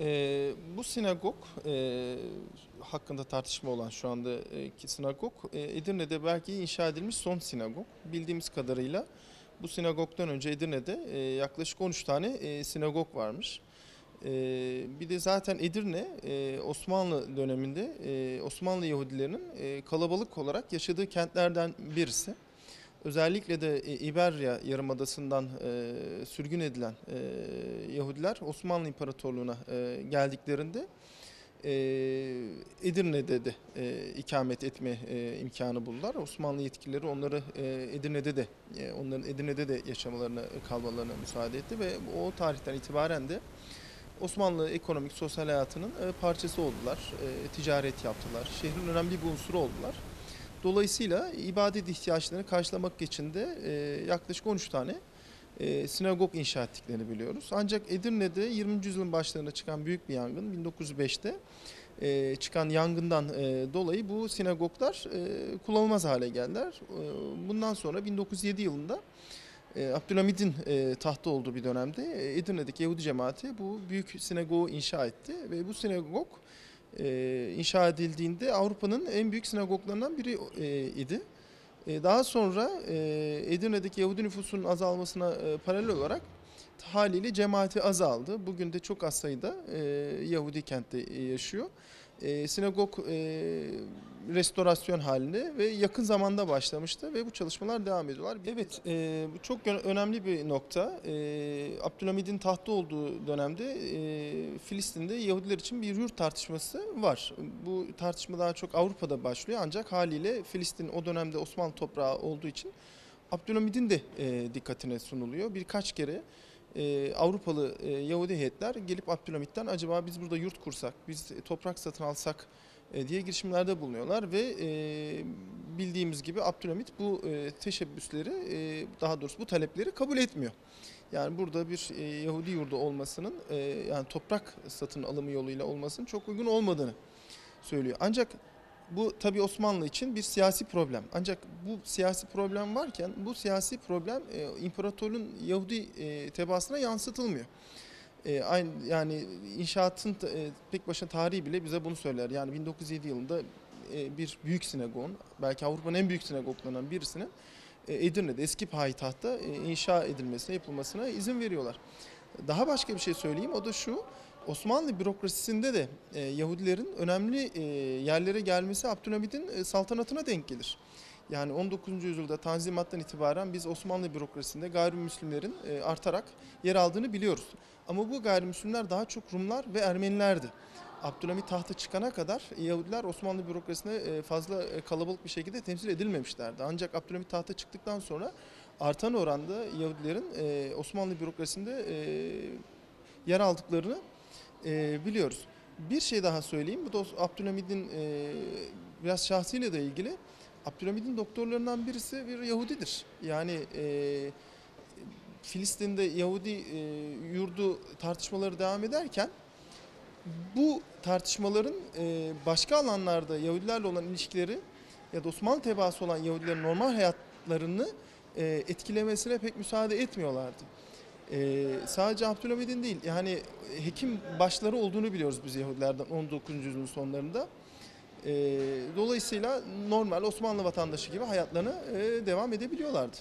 Ee, bu sinagog e, hakkında tartışma olan şu andaki sinagog e, Edirne'de belki inşa edilmiş son sinagog. Bildiğimiz kadarıyla bu sinagogdan önce Edirne'de e, yaklaşık 13 tane e, sinagog varmış. E, bir de zaten Edirne e, Osmanlı döneminde e, Osmanlı Yahudilerinin e, kalabalık olarak yaşadığı kentlerden birisi. Özellikle de e, İberya Yarımadası'ndan e, sürgün edilen e, Yahudiler Osmanlı İmparatorluğu'na e, geldiklerinde e, Edirne'de de e, ikamet etme e, imkanı buldular. Osmanlı yetkilileri onları e, Edirne'de de e, onların Edirne'de de yaşamalarına kalmalarına müsaade etti ve o tarihten itibaren de Osmanlı ekonomik sosyal hayatının e, parçası oldular. E, ticaret yaptılar. Şehrin önemli bir unsuru oldular. Dolayısıyla ibadet ihtiyaçlarını karşılamak için de e, yaklaşık 13 tane e, sinagog inşa ettiklerini biliyoruz. Ancak Edirne'de 20. yüzyılın başlarında çıkan büyük bir yangın 1905'te e, çıkan yangından e, dolayı bu sinagoglar e, kullanılmaz hale geldiler. E, bundan sonra 1907 yılında e, Abdülhamid'in e, tahtta olduğu bir dönemde e, Edirne'deki Yahudi cemaati bu büyük sinagogu inşa etti ve bu sinagog e, inşa edildiğinde Avrupa'nın en büyük sinagoglarından biri e, idi. E, daha sonra e, Edirne'deki Yahudi nüfusunun azalmasına e, paralel olarak haliyle cemaati azaldı. Bugün de çok az sayıda e, Yahudi kentte e, yaşıyor. E, sinagog e, restorasyon halinde ve yakın zamanda başlamıştı ve bu çalışmalar devam ediyorlar. Evet, e, bu çok önemli bir nokta. E, Abdülhamid'in tahtta olduğu dönemde e, Filistin'de Yahudiler için bir yurt tartışması var. Bu tartışma daha çok Avrupa'da başlıyor ancak haliyle Filistin o dönemde Osmanlı toprağı olduğu için Abdülhamid'in de e, dikkatine sunuluyor. Birkaç kere e, Avrupalı e, Yahudi heyetler gelip Abdülhamid'den acaba biz burada yurt kursak, biz toprak satın alsak e, diye girişimlerde bulunuyorlar ve e, bildiğimiz gibi Abdülhamit bu e, teşebbüsleri e, daha doğrusu bu talepleri kabul etmiyor. Yani burada bir e, Yahudi yurdu olmasının e, yani toprak satın alımı yoluyla olmasının çok uygun olmadığını söylüyor. Ancak bu tabii Osmanlı için bir siyasi problem. Ancak bu siyasi problem varken bu siyasi problem e, imparatorluğun Yahudi e, tebaasına yansıtılmıyor. E, aynı yani inşaatın e, pek başına tarihi bile bize bunu söyler. Yani 1907 yılında e, bir büyük sinagogun, belki Avrupa'nın en büyük sinagoglarından birisinin e, Edirne'de eski payitahtta e, inşa edilmesine, yapılmasına izin veriyorlar. Daha başka bir şey söyleyeyim o da şu. Osmanlı bürokrasisinde de e, Yahudilerin önemli e, yerlere gelmesi Abdülhamid'in e, saltanatına denk gelir. Yani 19. yüzyılda Tanzimat'tan itibaren biz Osmanlı bürokrasisinde gayrimüslimlerin e, artarak yer aldığını biliyoruz. Ama bu gayrimüslimler daha çok Rumlar ve Ermenilerdi. Abdülhamit tahta çıkana kadar Yahudiler Osmanlı bürokrasisinde e, fazla e, kalabalık bir şekilde temsil edilmemişlerdi. Ancak Abdülhamit tahta çıktıktan sonra artan oranda Yahudilerin e, Osmanlı bürokrasisinde e, yer aldıklarını e, biliyoruz. Bir şey daha söyleyeyim. Bu da Abdülhamid'in e, biraz şahsıyla da ilgili. Abdülhamid'in doktorlarından birisi bir Yahudidir. Yani e, Filistin'de Yahudi e, yurdu tartışmaları devam ederken bu tartışmaların e, başka alanlarda Yahudilerle olan ilişkileri ya da Osmanlı tebaası olan Yahudilerin normal hayatlarını e, etkilemesine pek müsaade etmiyorlardı. E, sadece Abdülhamid'in değil yani hekim başları olduğunu biliyoruz biz Yahudilerden 19. yüzyılın sonlarında. E, dolayısıyla normal Osmanlı vatandaşı gibi hayatlarına e, devam edebiliyorlardı.